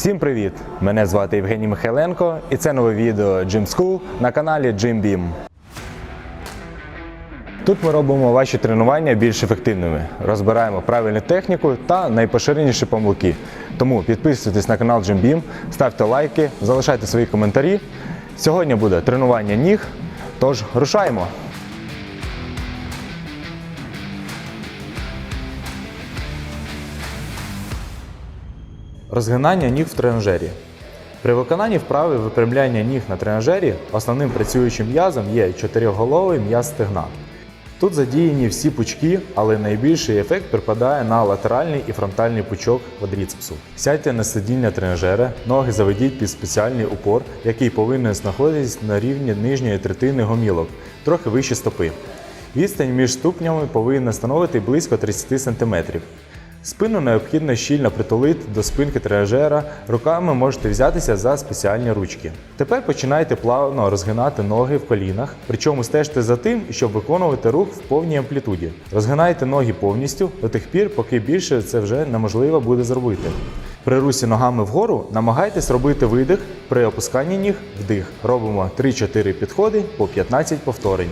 Всім привіт! Мене звати Євгеній Михайленко і це нове відео Gym School на каналі Gym. Тут ми робимо ваші тренування більш ефективними, розбираємо правильну техніку та найпоширеніші помилки. Тому підписуйтесь на канал Gym ставте лайки, залишайте свої коментарі. Сьогодні буде тренування ніг, тож рушаємо! Розгинання ніг в тренажері. При виконанні вправи випрямляння ніг на тренажері основним працюючим м'язом є чотирьохголовий м'яз стегна. Тут задіяні всі пучки, але найбільший ефект припадає на латеральний і фронтальний пучок квадріцепсу. Сядьте на сидіння тренажера, ноги заведіть під спеціальний упор, який повинен знаходитись на рівні нижньої третини гомілок, трохи вище стопи. Відстань між ступнями повинна становити близько 30 см. Спину необхідно щільно притулити до спинки тренажера, руками можете взятися за спеціальні ручки. Тепер починайте плавно розгинати ноги в колінах, причому стежте за тим, щоб виконувати рух в повній амплітуді. Розгинайте ноги повністю до тих пір, поки більше це вже неможливо буде зробити. При русі ногами вгору намагайтесь робити видих, при опусканні ніг вдих. Робимо 3-4 підходи по 15 повторень.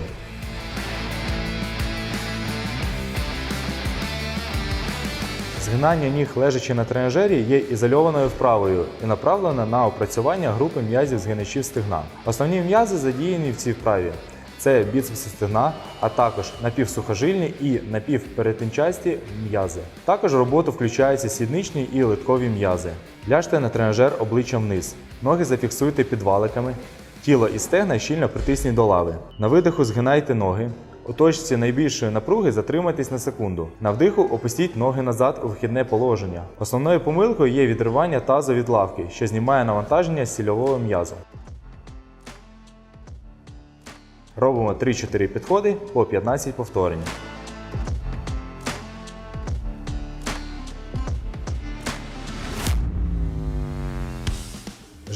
Згинання ніг лежачи на тренажері є ізольованою вправою і направлена на опрацювання групи м'язів згиначів стегна. Основні м'язи задіяні в цій вправі. Це біцепси стегна, а також напівсухожильні і напівперетинчасті м'язи. Також в роботу включаються сідничні і литкові м'язи. Ляжте на тренажер обличчям вниз. Ноги зафіксуйте під валиками. Тіло і стегна щільно притисніть до лави. На видиху згинайте ноги. У точці найбільшої напруги затримайтесь на секунду. На вдиху опустіть ноги назад у вхідне положення. Основною помилкою є відривання тазу від лавки, що знімає навантаження сільового м'язу. Робимо 3-4 підходи по 15 повторень.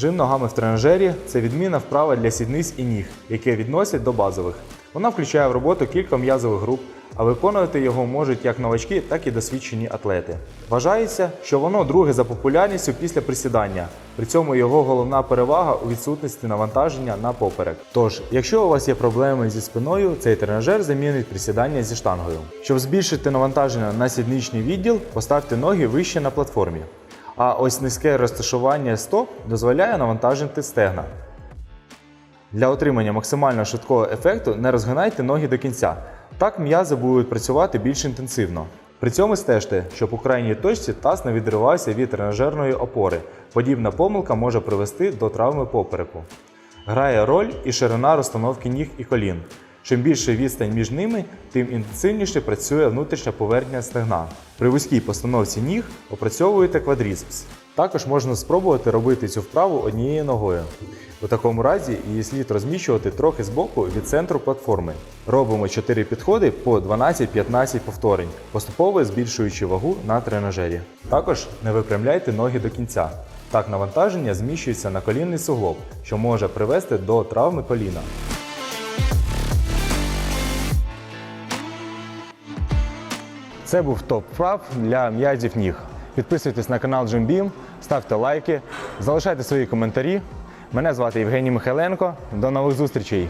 Жим ногами в тренажері це відмінна вправа для сідниць і ніг, яке відносять до базових. Вона включає в роботу кілька м'язових груп, а виконувати його можуть як новачки, так і досвідчені атлети. Вважається, що воно друге за популярністю після присідання. При цьому його головна перевага у відсутності навантаження на поперек. Тож, якщо у вас є проблеми зі спиною, цей тренажер замінить присідання зі штангою. Щоб збільшити навантаження на сідничний відділ, поставте ноги вище на платформі. А ось низьке розташування стоп дозволяє навантажити стегна. Для отримання максимально швидкого ефекту не розгинайте ноги до кінця. Так м'язи будуть працювати більш інтенсивно. При цьому стежте, щоб у крайній точці таз не відривався від тренажерної опори. Подібна помилка може привести до травми попереку. Грає роль і ширина розстановки ніг і колін. Чим більше відстань між ними, тим інтенсивніше працює внутрішня поверхня стегна. При вузькій постановці ніг опрацьовуєте квадріцепс. Також можна спробувати робити цю вправу однією ногою. У такому разі її слід розміщувати трохи збоку від центру платформи. Робимо 4 підходи по 12-15 повторень, поступово збільшуючи вагу на тренажері. Також не випрямляйте ноги до кінця. Так навантаження зміщується на колінний суглоб, що може привести до травми коліна. Це був топ вправ для м'язів ніг. Підписуйтесь на канал Beam, ставте лайки, залишайте свої коментарі. Мене звати Євгеній Михайленко. До нових зустрічей!